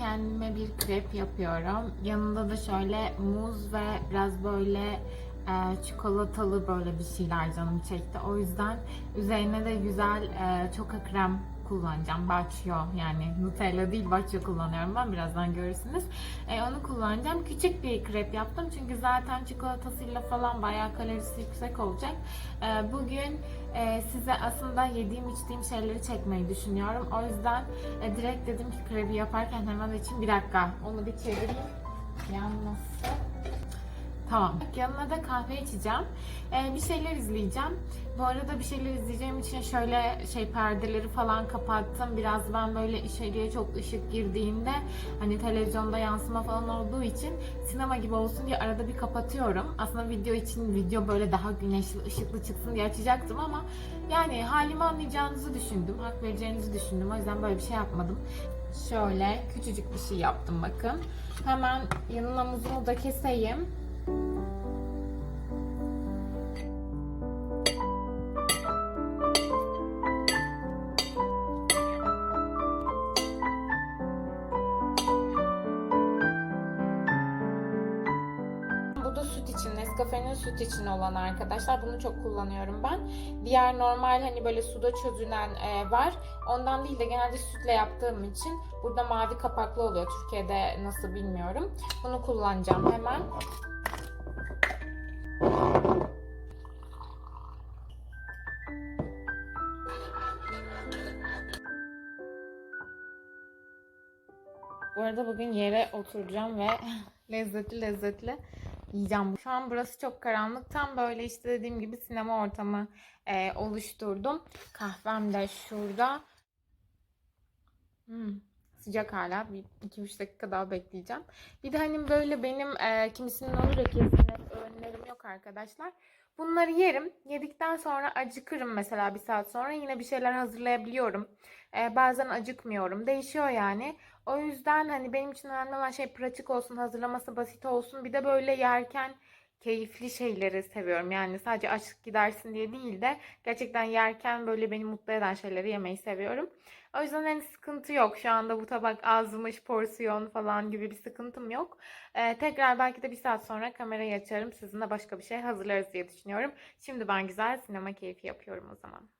kendime bir krep yapıyorum. Yanında da şöyle muz ve biraz böyle e, çikolatalı böyle bir şeyler canım çekti. O yüzden üzerine de güzel e, çoka krem kullanacağım. Baccio yani Nutella değil Baccio kullanıyorum ben. Birazdan görürsünüz. E, onu kullanacağım. Küçük bir krep yaptım. Çünkü zaten çikolatasıyla falan bayağı kalorisi yüksek olacak. E, bugün e, size aslında yediğim içtiğim şeyleri çekmeyi düşünüyorum. O yüzden e, direkt dedim ki krebi yaparken hemen için bir dakika onu bir çevireyim. Yanmasın. Tamam. Yanına da kahve içeceğim. Ee, bir şeyler izleyeceğim. Bu arada bir şeyler izleyeceğim için şöyle şey perdeleri falan kapattım. Biraz ben böyle içeriye çok ışık girdiğinde hani televizyonda yansıma falan olduğu için sinema gibi olsun diye arada bir kapatıyorum. Aslında video için video böyle daha güneşli, ışıklı çıksın diye açacaktım ama yani halimi anlayacağınızı düşündüm. Hak vereceğinizi düşündüm. O yüzden böyle bir şey yapmadım. Şöyle küçücük bir şey yaptım bakın. Hemen yanına muzumu da keseyim. İçin, Nescafe'nin süt için olan arkadaşlar. Bunu çok kullanıyorum ben. Diğer normal hani böyle suda çözünen e, var. Ondan değil de genelde sütle yaptığım için burada mavi kapaklı oluyor. Türkiye'de nasıl bilmiyorum. Bunu kullanacağım hemen. Bu arada bugün yere oturacağım ve lezzetli lezzetli yiyeceğim. Şu an burası çok karanlık. Tam böyle işte dediğim gibi sinema ortamı e, oluşturdum. Kahvem de şurada. Hmm, sıcak hala. Bir 2-3 dakika daha bekleyeceğim. Bir de hani böyle benim e, kimisinin olur ya kesin hep öğünlerim yok arkadaşlar. Bunları yerim. Yedikten sonra acıkırım mesela bir saat sonra. Yine bir şeyler hazırlayabiliyorum. E, bazen acıkmıyorum. Değişiyor yani. O yüzden hani benim için önemli olan şey pratik olsun, hazırlaması basit olsun. Bir de böyle yerken keyifli şeyleri seviyorum. Yani sadece açlık gidersin diye değil de gerçekten yerken böyle beni mutlu eden şeyleri yemeyi seviyorum. O yüzden hani sıkıntı yok. Şu anda bu tabak azmış, porsiyon falan gibi bir sıkıntım yok. Ee, tekrar belki de bir saat sonra kamerayı açarım. Sizinle başka bir şey hazırlarız diye düşünüyorum. Şimdi ben güzel sinema keyfi yapıyorum o zaman.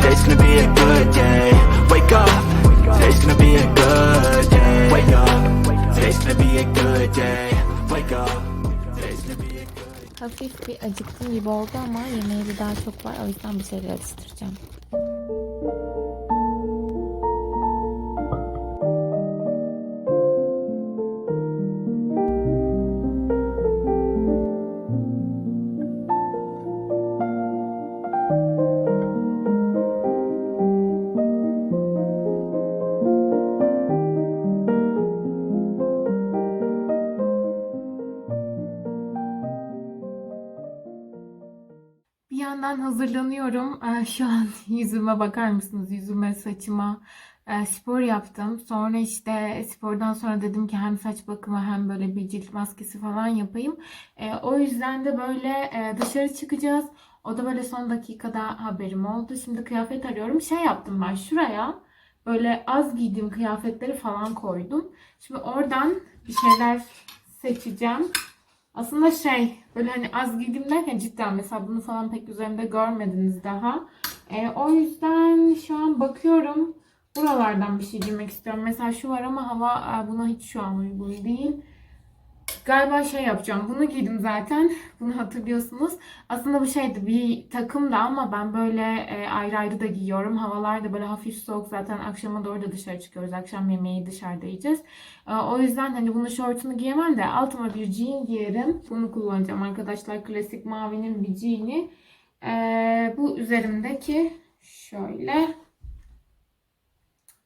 Today's gonna be a good day. Wake up. Today's gonna be a good day. Wake up. Today's gonna be a good day. Wake up. Hafif bir acıktım gibi oldu ama yemeği de daha çok var. O yüzden bir şeyler atıştıracağım. Yandan hazırlanıyorum. Ee, Şu an yüzüme bakar mısınız? Yüzüme, saçıma e, spor yaptım. Sonra işte spordan sonra dedim ki hem saç bakımı hem böyle bir cilt maskesi falan yapayım. E, O yüzden de böyle e, dışarı çıkacağız. O da böyle son dakikada haberim oldu. Şimdi kıyafet arıyorum. Şey yaptım ben şuraya böyle az giydiğim kıyafetleri falan koydum. Şimdi oradan bir şeyler seçeceğim. Aslında şey böyle hani az giydim derken cidden mesela bunu falan pek üzerimde görmediniz daha. Ee, o yüzden şu an bakıyorum buralardan bir şey giymek istiyorum. Mesela şu var ama hava e, buna hiç şu an uygun değil. Galiba şey yapacağım. Bunu giydim zaten. Bunu hatırlıyorsunuz. Aslında bu şeydi bir takım da ama ben böyle e, ayrı ayrı da giyiyorum. Havalar da böyle hafif soğuk zaten akşama doğru da dışarı çıkıyoruz. Akşam yemeği dışarıda yiyeceğiz. E, o yüzden hani bunu şortunu giyemem de altıma bir jean giyerim. Bunu kullanacağım arkadaşlar. Klasik mavinin bir jean'i. E, bu üzerimdeki şöyle.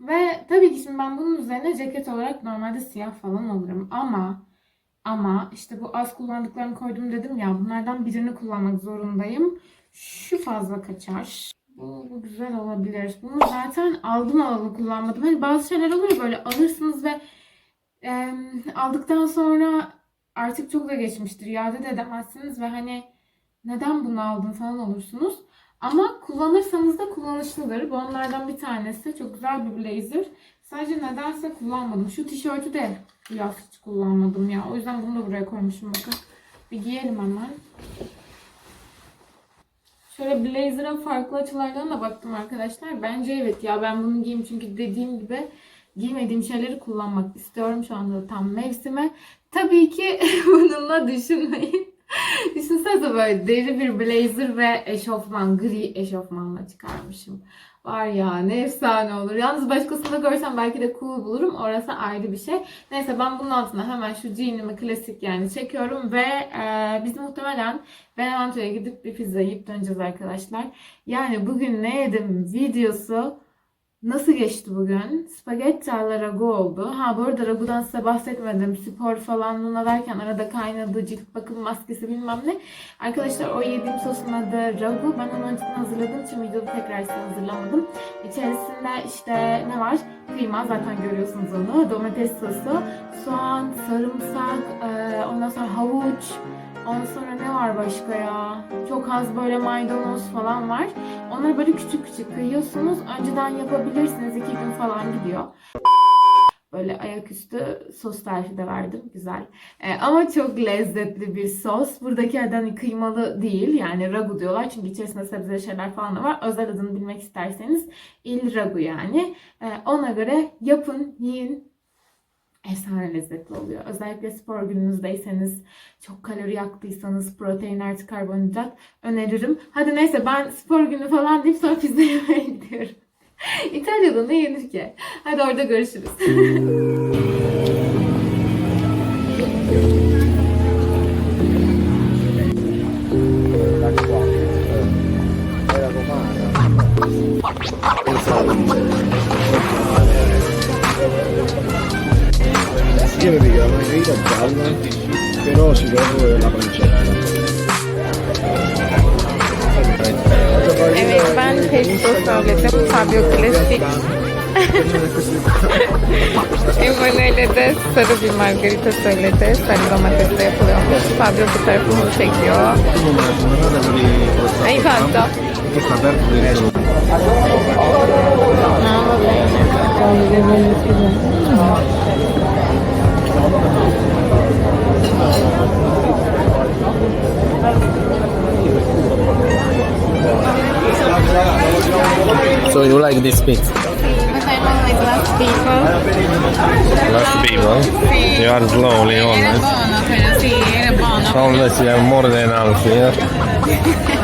Ve tabii ki şimdi ben bunun üzerine ceket olarak normalde siyah falan alırım ama ama işte bu az kullandıklarını koydum dedim ya bunlardan birini kullanmak zorundayım. Şu fazla kaçar. Bu, bu güzel olabilir. Bunu zaten aldım alalı kullanmadım. Hani bazı şeyler olur böyle alırsınız ve e, aldıktan sonra artık çok da geçmiştir. İade de edemezsiniz ve hani neden bunu aldın falan olursunuz. Ama kullanırsanız da kullanışlıdır. Bu onlardan bir tanesi. Çok güzel bir blazer. Sadece nedense kullanmadım. Şu tişörtü de yaz hiç kullanmadım ya. O yüzden bunu da buraya koymuşum bakın. Bir giyelim hemen. Şöyle blazer'ın farklı açılardan da baktım arkadaşlar. Bence evet ya ben bunu giyeyim çünkü dediğim gibi giymediğim şeyleri kullanmak istiyorum şu anda tam mevsime. Tabii ki bununla düşünmeyin. Düşünsenize böyle deri bir blazer ve eşofman, gri eşofmanla çıkarmışım. Var ya ne efsane olur. Yalnız başkasını görsem belki de cool bulurum. Orası ayrı bir şey. Neyse ben bunun altına hemen şu jeanimi klasik yani çekiyorum ve e, biz muhtemelen Benevento'ya gidip bir pizza yiyip döneceğiz arkadaşlar. Yani bugün ne yedim videosu Nasıl geçti bugün? Spagetti alla ragu oldu. Ha bu arada ragudan size bahsetmedim. Spor falan Luna derken arada kaynadı cilt bakım maskesi bilmem ne. Arkadaşlar o yediğim sosun adı ragu. Ben onu önceden hazırladığım için videoda tekrar size hazırlamadım. İçerisinde işte ne var? Kıyma zaten görüyorsunuz onu. Domates sosu, soğan, sarımsak, ondan sonra havuç, Ondan sonra ne var başka ya? Çok az böyle maydanoz falan var. Onları böyle küçük küçük kıyıyorsunuz. Önceden yapabilirsiniz. iki gün falan gidiyor. Böyle ayaküstü sos tarifi de verdim. Güzel. Ee, ama çok lezzetli bir sos. Buradaki adı hani kıymalı değil. Yani ragu diyorlar. Çünkü içerisinde sebze şeyler falan da var. Özel adını bilmek isterseniz il ragu yani. Ee, ona göre yapın, yiyin efsane lezzetli oluyor. Özellikle spor gününüzdeyseniz, çok kalori yaktıysanız, protein artı karbonhidrat öneririm. Hadi neyse ben spor günü falan deyip sonra pizza yemeye gidiyorum. İtalya'da ne yenir ki? Hadi orada görüşürüz. Io mi piglio la margherita gialla, però si vede la pancetta. Evet ben pesto söyledim. Fabio Klasik. Emanuele de sarı bir margarita söyledi. Sarı domatesle yapılıyormuş. Fabio bu tarafımı çekiyor. Fatto? No, va bene. So you like this pizza? But I'm only glass people. Last people. Sì. You are slowly Era always. buono però, sì, era buono. Always you have more than half here.